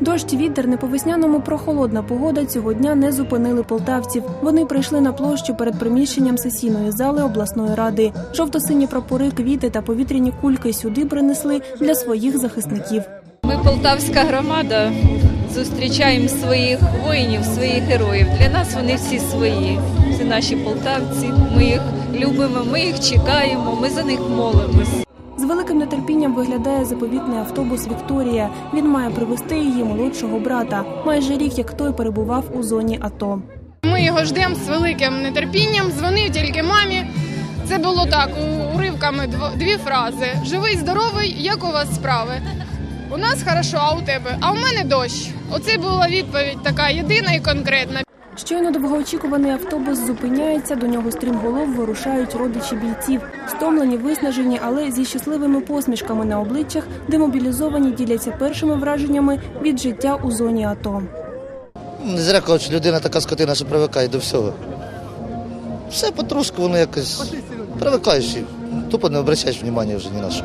Дощ, вітер, не по весняному прохолодна погода цього дня не зупинили полтавців. Вони прийшли на площу перед приміщенням сесійної зали обласної ради. Жовто-сині прапори, квіти та повітряні кульки сюди принесли для своїх захисників. Ми полтавська громада зустрічаємо своїх воїнів, своїх героїв. Для нас вони всі свої. Це наші полтавці. Ми їх любимо, ми їх чекаємо, ми за них молимось. З великим нетерпінням виглядає заповітний автобус Вікторія. Він має привезти її молодшого брата. Майже рік як той перебував у зоні АТО. Ми його ждемо з великим нетерпінням. Дзвонив тільки мамі. Це було так уривками дві фрази: живий, здоровий, як у вас справи? У нас хорошо, а у тебе? А у мене дощ. Оце була відповідь така єдина і конкретна. Щойно довгоочікуваний автобус зупиняється, до нього стрімголов вирушають родичі бійців. Стомлені, виснажені, але зі щасливими посмішками на обличчях демобілізовані діляться першими враженнями від життя у зоні АТО. Не зря кажуть, що людина така скотина, що привикає до всього. Все потрошку воно якось привикаєш тупо не обращаєш уваги вже ні на що.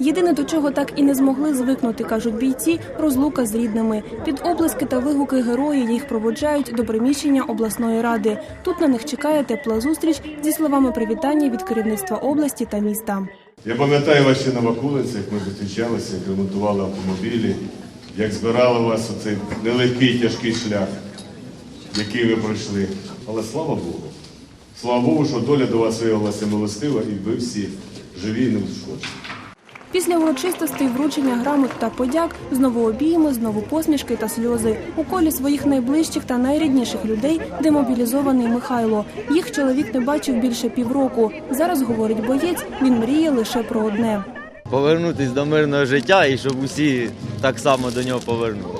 Єдине, до чого так і не змогли звикнути, кажуть бійці, розлука з рідними. Під облиски та вигуки герої їх проводжають до приміщення обласної ради. Тут на них чекає тепла зустріч зі словами привітання від керівництва області та міста. Я пам'ятаю ваші новокулиці, як ми зустрічалися, як ремонтували автомобілі, як збирали вас у цей нелегкий тяжкий шлях, який ви пройшли. Але слава Богу. Слава Богу, що доля до вас виявилася милостива, і ви всі живі і не неушкоджені. Після урочистостей вручення грамот та подяк знову обійми, знову посмішки та сльози. У колі своїх найближчих та найрідніших людей демобілізований Михайло. Їх чоловік не бачив більше півроку. Зараз говорить боєць, він мріє лише про одне. повернутись до мирного життя і щоб усі так само до нього повернули.